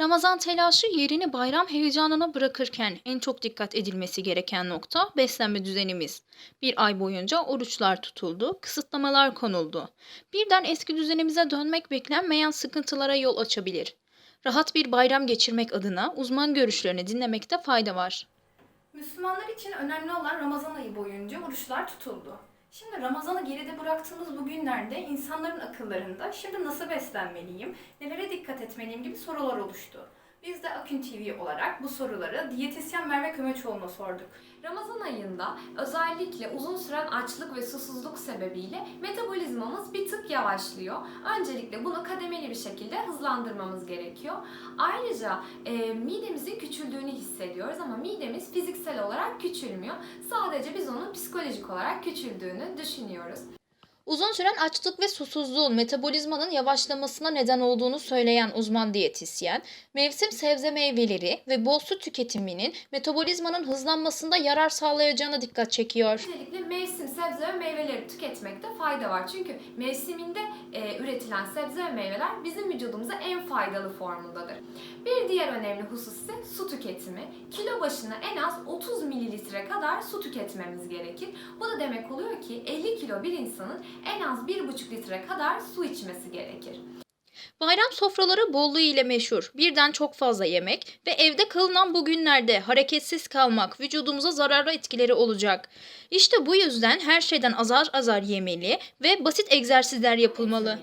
Ramazan telaşı yerini bayram heyecanına bırakırken en çok dikkat edilmesi gereken nokta beslenme düzenimiz. Bir ay boyunca oruçlar tutuldu, kısıtlamalar konuldu. Birden eski düzenimize dönmek beklenmeyen sıkıntılara yol açabilir. Rahat bir bayram geçirmek adına uzman görüşlerini dinlemekte fayda var. Müslümanlar için önemli olan Ramazan ayı boyunca oruçlar tutuldu. Şimdi Ramazan'ı geride bıraktığımız bu günlerde insanların akıllarında şimdi nasıl beslenmeliyim, nelere dikkat etmeliyim gibi sorular oluştu. Biz de Akün TV olarak bu soruları diyetisyen Merve Kömeçoğlu'na sorduk. Ramazan ayında özellikle uzun süren açlık ve susuzluk sebebiyle metabolizmamız bir tık yavaşlıyor. Öncelikle bunu kademeli bir şekilde hızlandırmamız gerekiyor. Ayrıca e, midemizin küçüldüğünü hissediyoruz ama midemiz fiziksel olarak küçülmüyor. Sadece biz onun psikolojik olarak küçüldüğünü düşünüyoruz. Uzun süren açlık ve susuzluğun metabolizmanın yavaşlamasına neden olduğunu söyleyen uzman diyetisyen, mevsim sebze meyveleri ve bol su tüketiminin metabolizmanın hızlanmasında yarar sağlayacağına dikkat çekiyor. Özellikle mevsim sebze ve meyveleri tüketmekte fayda var. Çünkü mevsiminde e, üretilen sebze ve meyveler bizim vücudumuza en faydalı formundadır. Bir diğer önemli husus ise su tüketimi. Kilo başına en az 30 mililitre kadar su tüketmemiz gerekir. Bu da demek oluyor ki 50 kilo bir insanın en az 1,5 litre kadar su içmesi gerekir. Bayram sofraları bolluğu ile meşhur. Birden çok fazla yemek ve evde kalınan bu günlerde hareketsiz kalmak vücudumuza zararlı etkileri olacak. İşte bu yüzden her şeyden azar azar yemeli ve basit egzersizler yapılmalı.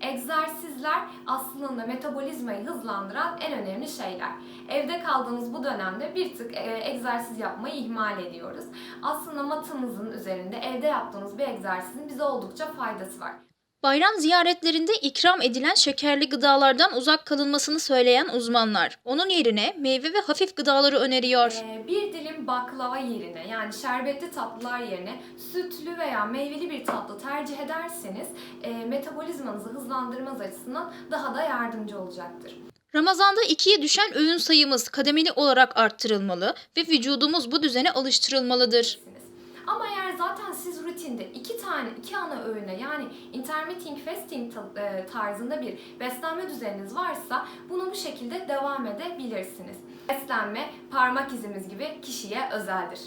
Egzersizler aslında metabolizmayı hızlandıran en önemli şeyler. Evde kaldığımız bu dönemde bir tık e, egzersiz yapmayı ihmal ediyoruz. Aslında matımızın üzerinde evde yaptığımız bir egzersizin bize oldukça faydası var. Bayram ziyaretlerinde ikram edilen şekerli gıdalardan uzak kalınmasını söyleyen uzmanlar, onun yerine meyve ve hafif gıdaları öneriyor. Ee, bir dilim baklava yerine yani şerbetli tatlılar yerine sütlü veya meyveli bir tatlı tercih ederseniz e, metabolizmanızı hızlandırmanız açısından daha da yardımcı olacaktır. Ramazanda ikiye düşen öğün sayımız kademeli olarak arttırılmalı ve vücudumuz bu düzene alıştırılmalıdır. Ama eğer zaten siz rutinde iki tane, iki ana öğüne yani intermittent fasting e, tarzında bir beslenme düzeniniz varsa bunu bu şekilde devam edebilirsiniz. Beslenme parmak izimiz gibi kişiye özeldir.